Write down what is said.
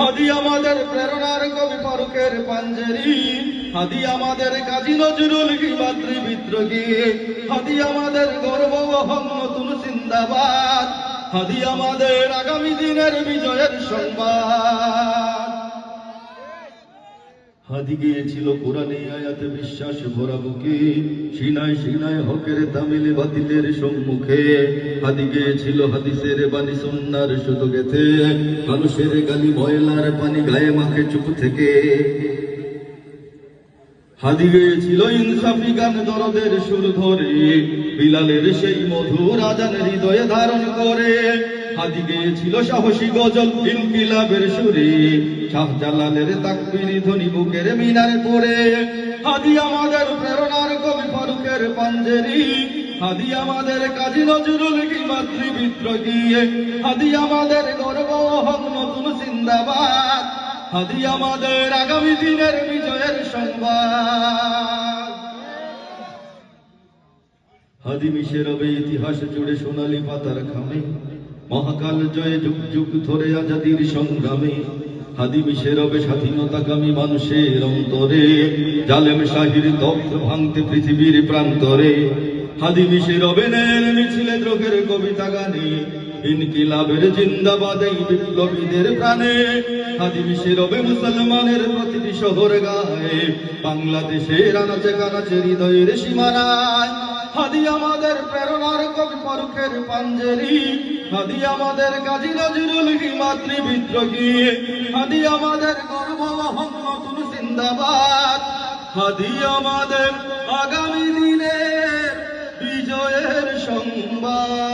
হাদি আমাদের প্রেরণার কবি ফারুকের পাঞ্জেরি। হাদি আমাদের কাজী নজরুল মাতৃ বিদ্রোহী। হাদি আমাদের গর্ব অহম নতুন সিন্দাবাদ হাদি আমাদের আগামী দিনের বিজয়ের সংবাদ। হাদি গিয়েছিল কোরআনে আয়াতে বিশ্বাস ভরা বুকে সিনায় সিনায় হকের তামিল বাতিলের সম্মুখে। হাদি গিয়েছিল হাদিসের বাণী সন্ন্যার শুধু গেথে মানুষের গালি ময়লার পানি গায়ে মাখে চুপ থেকে। হাদি গিয়েছিল ইনসাফি গান দরদের সুর ধরে। বিলালের সেই মধুর আজান হৃদয়ে ধারণ করে। হাদি গিয়েছিল সাহসী গজল ইনকিলাবের সুরে, শাহজালালের তাকবিরি ধ্বনি বুকের মিনারে পড়ে। হাদি আমাদের প্রেরণার কবি ফারুকের পাঞ্জেরি হাদি আমাদের কাজী নজরুল কি মাতৃ বিদ্রোহী হাদি আমাদের গর্ব হক নতুন সিন্দাবাদ হাদি আমাদের আগামী দিনের বিজয়ের সংবাদ। হাদি মিশে রবে ইতিহাস জুড়ে সোনালি পাতার খামে মহাকাল জয়ে যুগ যুগ ধরে আজাদির সংগ্রামে হাদি মিশে রবে স্বাধীনতাকামী মানুষের অন্তরে, জালেম শাহির দগ্ধ ভাঙতে পৃথিবীর প্রান্তরে হাদি মিশে রবে মিছিলে দ্রোহের কবিতা গানে, ইনকিলাবের জিন্দাবাদ এই বিপ্লবীদের প্রাণে হাদি মিশে রবে মুসলমানের প্রতিটি শহর গায়ে, বাংলাদেশের আনাচে কানাচে হৃদয়ের সীমানায়, হাদি আমাদের প্রেরণার কবি পরুখের পাঞ্জেরি হাদি আমাদের কাজী নজরুল মাতৃ বিদ্রোহী হাদি আমাদের গর্ব নতুন জিন্দাবাদ। হাদি আমাদের আগামী দিনের বিজয়ের সংবাদ।